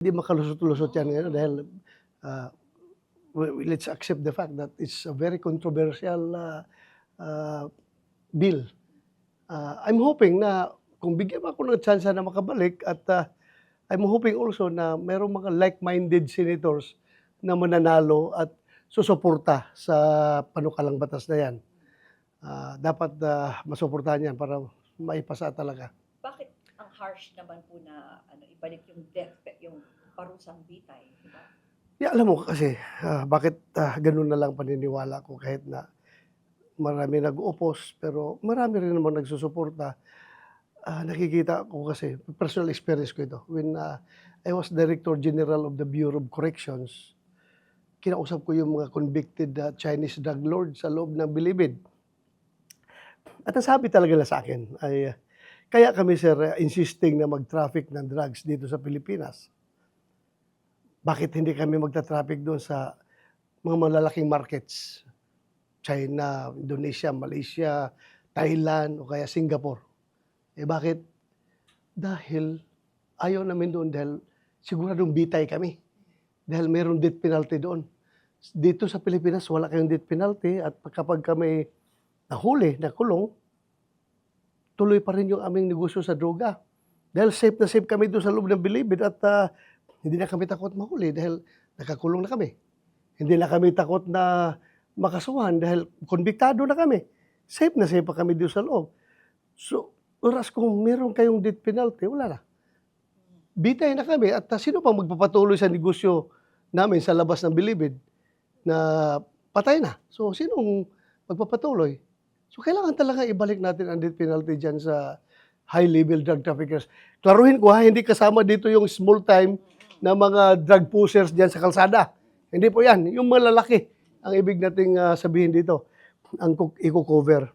Hindi makalusot-lusot yan ngayon dahil uh, let's accept the fact that it's a very controversial uh, uh, bill. Uh, I'm hoping na kung bigyan ako ng chance na makabalik at uh, I'm hoping also na merong mga like-minded senators na mananalo at susuporta sa panukalang batas na yan. Ah, dapat uh, masuportahan yan para maipasa talaga. Bakit ang harsh naman po na ano, ibalik yung death, pe- yung parusang bitay, di ba? Yeah, alam mo kasi, ah, bakit ah, ganun na lang paniniwala ko kahit na marami nag-opos, pero marami rin naman nagsusuporta. Ah, nakikita ko kasi, personal experience ko ito. When ah, I was Director General of the Bureau of Corrections, kinausap ko yung mga convicted ah, Chinese drug lords sa loob ng Bilibid. At ang sabi talaga nila sa akin ay, ah, kaya kami sir ah, insisting na mag-traffic ng drugs dito sa Pilipinas bakit hindi kami magta-traffic doon sa mga malalaking markets? China, Indonesia, Malaysia, Thailand, o kaya Singapore. Eh bakit? Dahil ayaw namin doon dahil siguradong bitay kami. Dahil mayroong death penalty doon. Dito sa Pilipinas, wala kayong death penalty at kapag kami nahuli, nakulong, tuloy pa rin yung aming negosyo sa droga. Dahil safe na safe kami doon sa loob ng bilibid at ah, hindi na kami takot mahuli dahil nakakulong na kami. Hindi na kami takot na makasuhan dahil konbiktado na kami. Safe na safe pa kami doon sa loob. So, oras kung meron kayong death penalty, wala na. Bitay na kami at uh, sino pang magpapatuloy sa negosyo namin sa labas ng bilibid na patay na. So, sinong magpapatuloy? So, kailangan talaga ibalik natin ang death penalty dyan sa high-level drug traffickers. Klaruhin ko ha, hindi kasama dito yung small time na mga drug pushers dyan sa kalsada. Hindi po yan. Yung malalaki ang ibig nating ah, sabihin dito, ang i-cover.